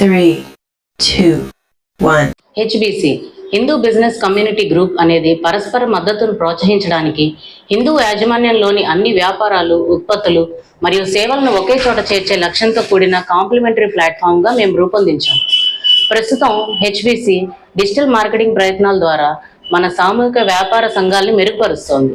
three, HBC Hindu Business Community Group అనేది పరస్పర మద్దతును ప్రోత్సహించడానికి హిందూ యాజమాన్యంలోని అన్ని వ్యాపారాలు ఉత్పత్తులు మరియు సేవలను ఒకే చోట చేర్చే లక్ష్యంతో కూడిన కాంప్లిమెంటరీ ప్లాట్ఫామ్గా మేము రూపొందించాం. ప్రస్తుతం హెచ్బిసి డిజిటల్ మార్కెటింగ్ ప్రయత్నాల ద్వారా మన సామూహిక వ్యాపార సంఘాల్ని మెరుగుపరుస్తోంది.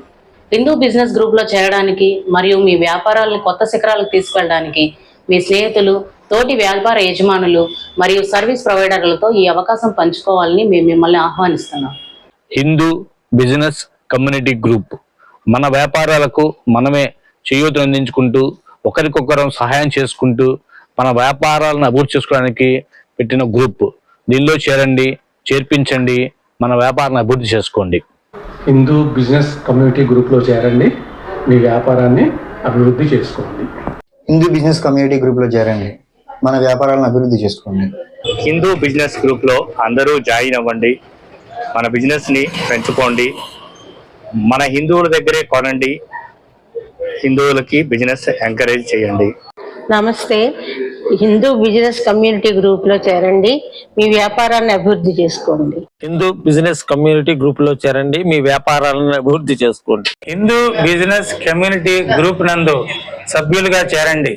హిందూ బిజినెస్ గ్రూప్లో చేరడానికి మరియు మీ వ్యాపారాలను కొత్త శిఖరాలకు తీసుకెళ్ళడానికి మీ స్నేహితులు తోటి వ్యాపార యజమానులు మరియు సర్వీస్ ప్రొవైడర్లతో ఈ అవకాశం పంచుకోవాలని మేము మిమ్మల్ని ఆహ్వానిస్తున్నాం. హిందూ బిజినెస్ కమ్యూనిటీ గ్రూప్ మన వ్యాపారాలకు మనమే చేయూతను అందించుకుంటూ ఒకరికొకరం సహాయం చేసుకుంటూ మన వ్యాపారాలను అభివృద్ధి చేసుకోవడానికి పెట్టిన గ్రూప్. దీనిలో చేరండి చేర్పించండి మన వ్యాపారాన్ని అభివృద్ధి చేసుకోండి. హిందూ బిజినెస్ కమ్యూనిటీ గ్రూప్లో చేరండి మీ వ్యాపారాన్ని అభివృద్ధి చేసుకోండి. హిందూ బిజినెస్ కమ్యూనిటీ గ్రూప్లో చేరండి. మన వ్యాపారాలను అభివృద్ధి చేసుకోండి. హిందూ బిజినెస్ గ్రూప్లో అందరూ జాయిన్ అవ్వండి. మన బిజినెస్ని పెంచుకోండి. మన హిందువుల దగ్గరే కొనండి. హిందువులకి బిజినెస్ ఎంకరేజ్ చేయండి. నమస్తే. హిందూ బిజినెస్ కమ్యూనిటీ గ్రూప్లో చేరండి. మీ వ్యాపారాన్ని అభివృద్ధి చేసుకోండి. హిందూ బిజినెస్ కమ్యూనిటీ గ్రూప్లో చేరండి. మీ వ్యాపారాలను అభివృద్ధి చేసుకోండి. హిందూ బిజినెస్ కమ్యూనిటీ గ్రూప్ నందు సభ్యులుగా చేరండి.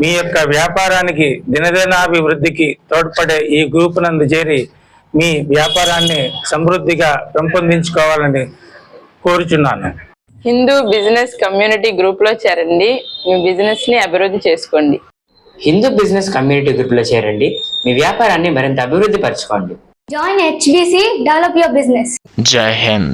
మీ యొక్క వ్యాపారానికి దినదినాభివృద్ధికి తోడ్పడే ఈ గ్రూప్ నందు చేరి మీ వ్యాపారాన్ని సమృద్ధిగా పెంపొందించుకోవాలని కోరుచున్నాను. హిందూ బిజినెస్ కమ్యూనిటీ గ్రూప్లో చేరండి. మీ బిజినెస్ని అభివృద్ధి చేసుకోండి. హిందూ బిజినెస్ కమ్యూనిటీ గ్రూప్లో చేరండి. మీ వ్యాపారాన్ని మరింత అభివృద్ధి పరచుకోండి. Join HBC, develop your business. జై హింద్